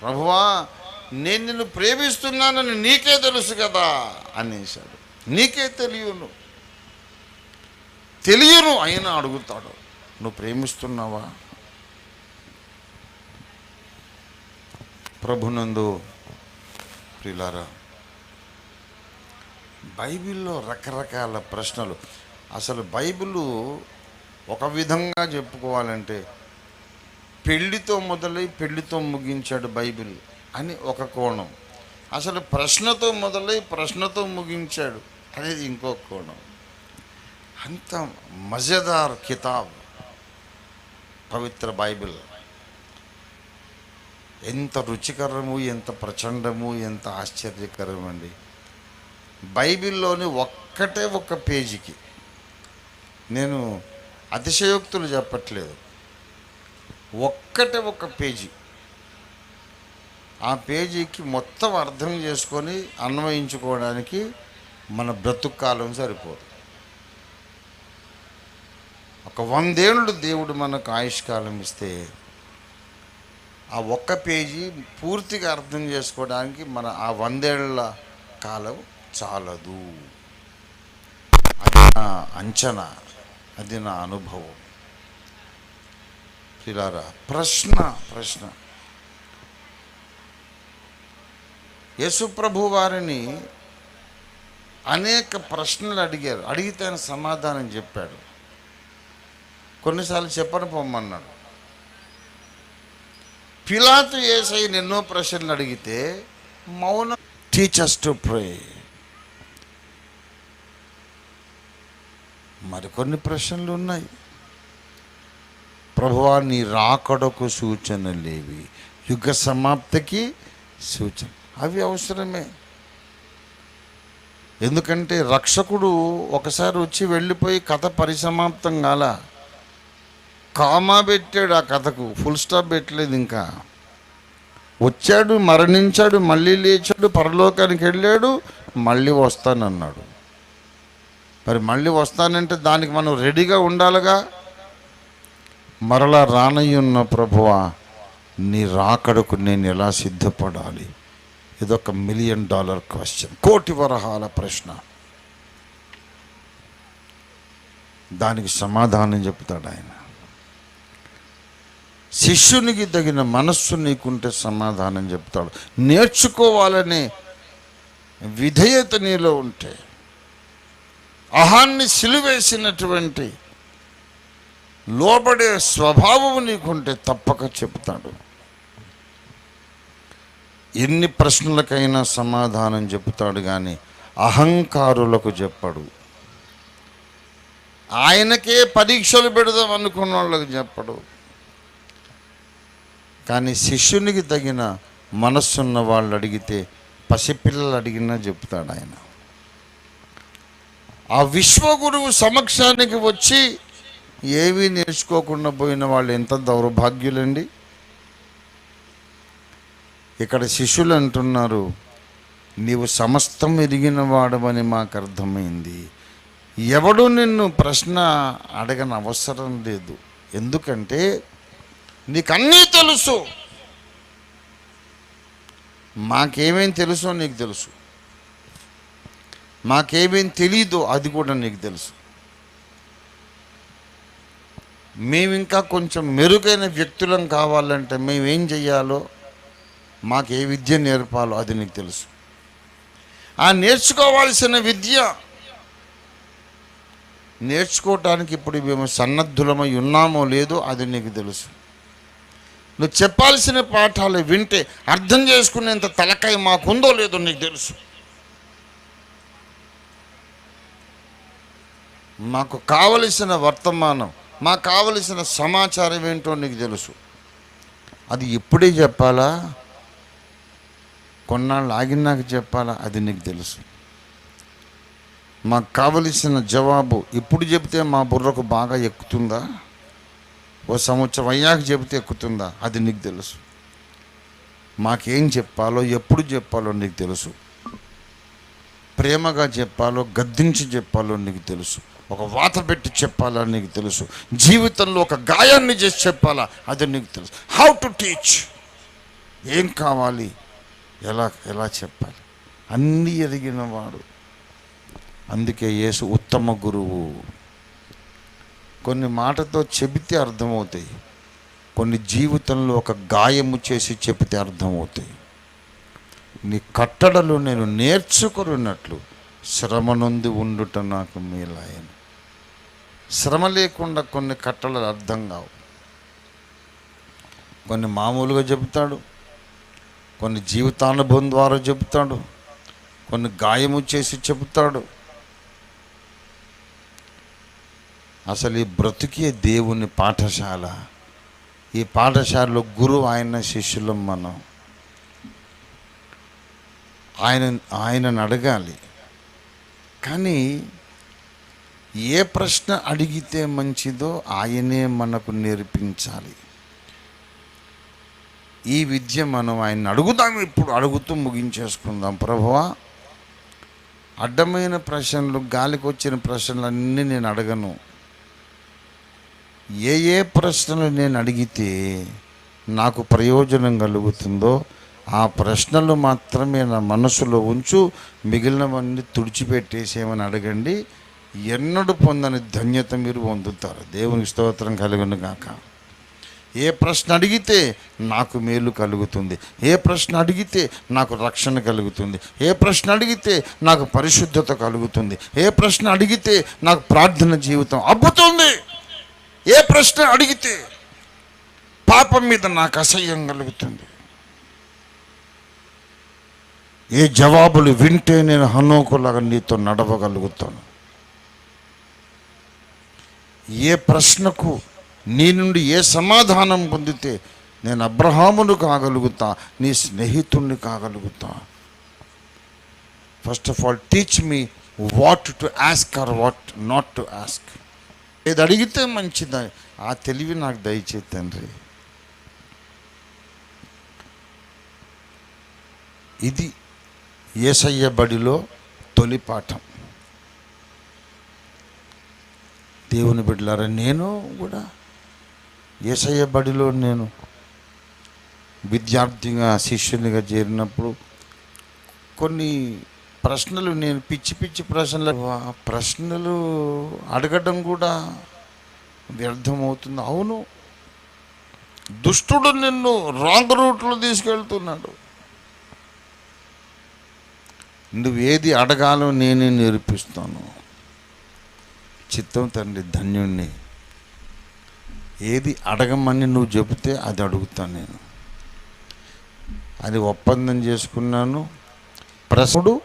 ప్రభువా నేను నిన్ను ప్రేమిస్తున్నానని నీకే తెలుసు కదా అనేసాడు నీకే తెలియను. తెలియను అయినా అడుగుతాడు. నువ్వు ప్రేమిస్తున్నావా? ప్రభునందు ప్రిలారా బైబిల్లో రకరకాల ప్రశ్నలు. అసలు బైబిల్ ఒక విధంగా చెప్పుకోవాలంటే పెళ్ళితో మొదలై పెళ్ళితో ముగించాడు బైబిల్ అని ఒక కోణం. అసలు ప్రశ్నతో మొదలై ప్రశ్నతో ముగించాడు అనేది ఇంకో కోణం. అంత మజేదార్ కితాబ్ పవిత్ర బైబిల్. ఎంత రుచికరము ఎంత ప్రచండము ఎంత ఆశ్చర్యకరం అండి బైబిల్లోని ఒక్కటే ఒక్క పేజీకి. నేను అతిశయోక్తులు చెప్పట్లేదు. ఒక్కటే ఒక పేజీ. ఆ పేజీకి మొత్తం అర్థం చేసుకొని అన్వయించుకోవడానికి మన బ్రతుక్కాలం సరిపోదు. ఒక వందేళ్ళు దేవుడు మనకు ఆయుష్కాలం ఇస్తే ఆ ఒక్క పేజీ పూర్తిగా అర్థం చేసుకోవడానికి మన ఆ వందేళ్ళ కాలం చాలదు. అది నా అంచనా అది నా అనుభవం. పిలారా ప్రశ్న ప్రశ్న. యేసుప్రభు వారిని అనేక ప్రశ్నలు అడిగారు. అడిగితే ఆయన సమాధానం చెప్పాడు. కొన్నిసార్లు చెప్పని పొమ్మన్నాడు. పిలాతు ఏసై ఎన్నో ప్రశ్నలు అడిగితే మౌనం టీచర్స్ టు ప్రే మరికొన్ని ప్రశ్నలు ఉన్నాయి. ప్రభువా నీ రాకడకు సూచనలేవి యుగ సమాప్తికి సూచన. అవి అవసరమే. ఎందుకంటే రక్షకుడు ఒకసారి వచ్చి వెళ్ళిపోయి కథ పరిసమాప్తం కాల. కామా పెట్టాడు ఆ కథకు. ఫుల్ స్టాప్ పెట్టలేదు ఇంకా. వచ్చాడు మరణించాడు మళ్ళీ లేచాడు పరలోకానికి వెళ్ళాడు మళ్ళీ వస్తానన్నాడు. మరి మళ్ళీ వస్తానంటే దానికి మనం రెడీగా ఉండాలిగా? మరలా రానయ్యున్న ప్రభువా నీ రాకడకు నేను ఎలా సిద్ధపడాలి? ఇదొక మిలియన్ డాలర్ క్వశ్చన్ కోటి వరహాల ప్రశ్న. దానికి సమాధానం చెప్తాడు ఆయన. శిష్యునికి తగిన మనస్సు నీకుంటే సమాధానం చెప్తాడు. నేర్చుకోవాలనే విధేయత నీలో ఉంటే అహాన్ని సిలువేసినటువంటి లోపడే స్వభావం నీకుంటే తప్పక చెప్తాడు ఎన్ని ప్రశ్నలకైనా సమాధానం చెప్తాడు కానీ అహంకారులకు చెప్పడు. ఆయనకే పరీక్షలు పెడదాం అనుకున్న వాళ్ళకి చెప్పడు. కానీ శిష్యునికి తగిన మనస్సున్న వాళ్ళు అడిగితే పసిపిల్లలు అడిగినా చెప్తాడు ఆయన. ఆ విశ్వగురువు సమక్షానికి వచ్చి ఏమీ నేర్చుకోకుండా పోయిన వాళ్ళు ఎంత దౌర్భాగ్యులండి. ఇక్కడ శిష్యులు అంటున్నారు నీవు సమస్తం ఎరిగిన వాడవని మాకు అర్థమైంది. ఎవడు నిన్ను ప్రశ్న అడగని అవసరం లేదు. ఎందుకంటే నీకన్నీ తెలుసు. మాకేమేం తెలుసో నీకు తెలుసు. మాకేమేం తెలీదో అది కూడా నీకు తెలుసు. మేము ఇంకా కొంచెం మెరుగైన వ్యక్తులం కావాలంటే మేమేం చెయ్యాలో మాకు ఏ విద్య నేర్పాలో అది నీకు తెలుసు. ఆ నేర్చుకోవాల్సిన విద్య నేర్చుకోవటానికి ఇప్పుడు మేము సన్నద్ధులమై ఉన్నామో లేదో అది నీకు తెలుసు. నువ్వు చెప్పాల్సిన పాఠాలు వింటే అర్థం చేసుకునేంత తలకాయ మాకుందో లేదో నీకు తెలుసు. మాకు కావలసిన వర్తమానం మాకు కావలసిన సమాచారం ఏంటో నీకు తెలుసు. అది ఇప్పుడే చెప్పాలా? కొన్నాళ్ళు ఆగినాక చెప్పాలా? అది నీకు తెలుసు. మాకు కావలసిన జవాబు ఇప్పుడు చెబితే మా బుర్రకు బాగా ఎక్కుతుందా? ఓ సంవత్సరం అయ్యాక చెబితే ఎక్కుతుందా? అది నీకు తెలుసు. మాకేం చెప్పాలో ఎప్పుడు చెప్పాలో నీకు తెలుసు. ప్రేమగా చెప్పాలో గద్దించి చెప్పాలో నీకు తెలుసు. ఒక వాత పెట్టి చెప్పాలా నీకు తెలుసు. జీవితంలో ఒక గాయాన్ని చేసి చెప్పాలా? అది నీకు తెలుసు. హౌ టు టీచ్ ఏం కావాలి? ఎలా ఎలా చెప్పాలి? అన్నీ ఎదిగినవాడు అందుకే యేసు ఉత్తమ గురువు. కొన్ని మాటతో చెబితే అర్థమవుతాయి. కొన్ని జీవితంలో ఒక గాయము చేసి చెబితే అర్థమవుతాయి. నీ కట్టడలు నేను నేర్చుకున్నట్లు శ్రమ నొంది ఉండుట నాకు మేలాయను శ్రమ లేకుండా కొన్ని కట్టలు అర్థం కావు. కొన్ని మామూలుగా చెబుతాడు కొన్ని జీవితానుభవం ద్వారా చెబుతాడు కొన్ని గాయము చేసి చెబుతాడు. అసలు ఈ బ్రతికే దేవుని పాఠశాల ఈ పాఠశాలలో గురువు ఆయన శిష్యులం మనం. ఆయన ఆయనను అడగాలి. కానీ ఏ ప్రశ్న అడిగితే మంచిదో ఆయనే మనకు నేర్పించాలి. ఈ విద్య మనం ఆయన అడుగుదాం ఇప్పుడు అడుగుతూ ముగించేసుకుందాం. ప్రభువా అడ్డమైన ప్రశ్నలు గాలికి వచ్చిన ప్రశ్నలు అన్నీ నేను అడగను. ఏ ఏ ప్రశ్నలు నేను అడిగితే నాకు ప్రయోజనం కలుగుతుందో ఆ ప్రశ్నలు మాత్రమే నా మనసులో ఉంచు మిగిలినవన్నీ తుడిచిపెట్టేసేమని అడగండి. ఎన్నడూ పొందని ధన్యత మీరు పొందుతారు. దేవుని స్తోత్రం కలుగును గాక. ఏ ప్రశ్న అడిగితే నాకు మేలు కలుగుతుంది. ఏ ప్రశ్న అడిగితే నాకు రక్షణ కలుగుతుంది. ఏ ప్రశ్న అడిగితే నాకు పరిశుద్ధత కలుగుతుంది. ఏ ప్రశ్న అడిగితే నాకు ప్రార్థన జీవితం అబ్బుతుంది. ఏ ప్రశ్న అడిగితే పాపం మీద నాకు అసహ్యం కలుగుతుంది. ఏ జవాబులు వింటే నేను హనోకులాగా నీతో నడవగలుగుతాను. ఏ ప్రశ్నకు నీ నుండి ఏ సమాధానం పొందితే నేను అబ్రహామును కాగలుగుతా నీ స్నేహితుణ్ణి కాగలుగుతా. First of all teach me what to ask or what not to ask ఏది అడిగితే మంచిదా ఆ తెలివి నాకు దయచే తండ్రి. ఇది ఏసయ్య బడిలో తొలి పాఠం. దేవుని బిడ్డలారా నేను కూడా ఏసయ్య బడిలో నేను విద్యార్థిగా శిష్యునిగా చేరినప్పుడు కొన్ని ప్రశ్నలు నేను పిచ్చి పిచ్చి ప్రశ్నలు ప్రశ్నలు అడగడం కూడా వ్యర్థమవుతుంది. అవును దుష్టుడు నిన్ను రాంగ్ రూట్లో తీసుకెళ్తున్నాడు. నువ్వేది అడగాలో నేనే నేర్పిస్తాను. చిత్తం తండ్రి ధన్యుణ్ణి. ఏది అడగమని నువ్వు చెబితే అది అడుగుతాను నేను. అది ఒప్పందం చేసుకున్నాను. ప్రసుడు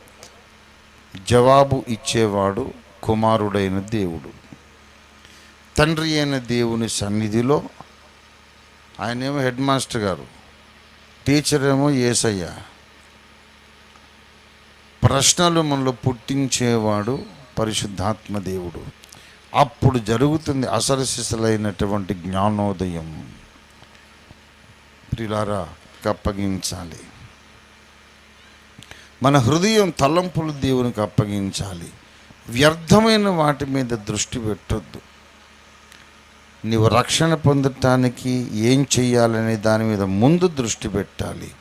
జవాబు ఇచ్చేవాడు కుమారుడైన దేవుడు. తండ్రి అయిన దేవుని సన్నిధిలో ఆయనేమో హెడ్ మాస్టర్ గారు టీచర్ ఏమో ఏసయ్య. ప్రశ్నలు మనలో పుట్టించేవాడు పరిశుద్ధాత్మ దేవుడు. అప్పుడు జరుగుతుంది అసరసిసలైనటువంటి జ్ఞానోదయం. ప్రిలారా అప్పగించాలి. మన హృదయం తలంపులు దేవునికి అప్పగించాలి. వ్యర్థమైన వాటి మీద దృష్టి పెట్టొద్దు. నీవు రక్షణ పొందటానికి ఏం చెయ్యాలనే దాని మీద ముందు దృష్టి పెట్టాలి.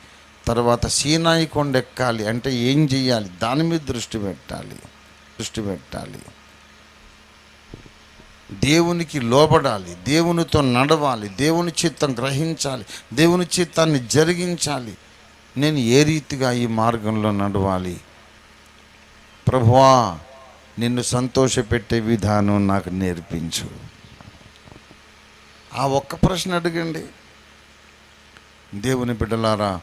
తర్వాత సీనాయి కొండ ఎక్కాలి అంటే ఏం చెయ్యాలి? దాని మీద దృష్టి పెట్టాలి. దృష్టి పెట్టాలి. దేవునికి లోబడాలి దేవునితో నడవాలి దేవుని చిత్తం గ్రహించాలి దేవుని చిత్తాన్ని జరిగించాలి. నేను ఏ రీతిగా ఈ మార్గంలో నడవాలి? ప్రభువా నిన్ను సంతోషపెట్టే విధానం నాకు నేర్పించు. ఆ ఒక్క ప్రశ్న అడగండి. దేవుని బిడ్డలారా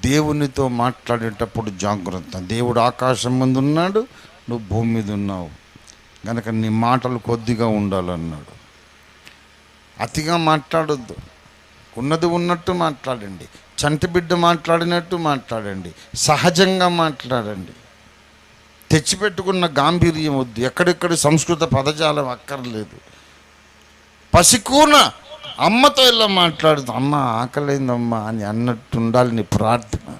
దేవునితో మాట్లాడేటప్పుడు జాగ్రత్త. దేవుడు ఆకాశం ముందు ఉన్నాడు నువ్వు భూమి మీద ఉన్నావు. కనుక నీ మాటలు కొద్దిగా ఉండాలన్నాడు. అతిగా మాట్లాడొద్దు. ఉన్నది ఉన్నట్టు మాట్లాడండి. చంటి బిడ్డ మాట్లాడినట్టు మాట్లాడండి. సహజంగా మాట్లాడండి. తెచ్చిపెట్టుకున్న గాంభీర్యం వద్దు. ఎక్కడెక్కడ సంస్కృత పదజాలం అక్కర్లేదు. పసికూన అమ్మతో ఇలా మాట్లాడుతూ అమ్మ ఆకలైందమ్మా అని అన్నట్టు ఉండాలి నీ ప్రార్థన.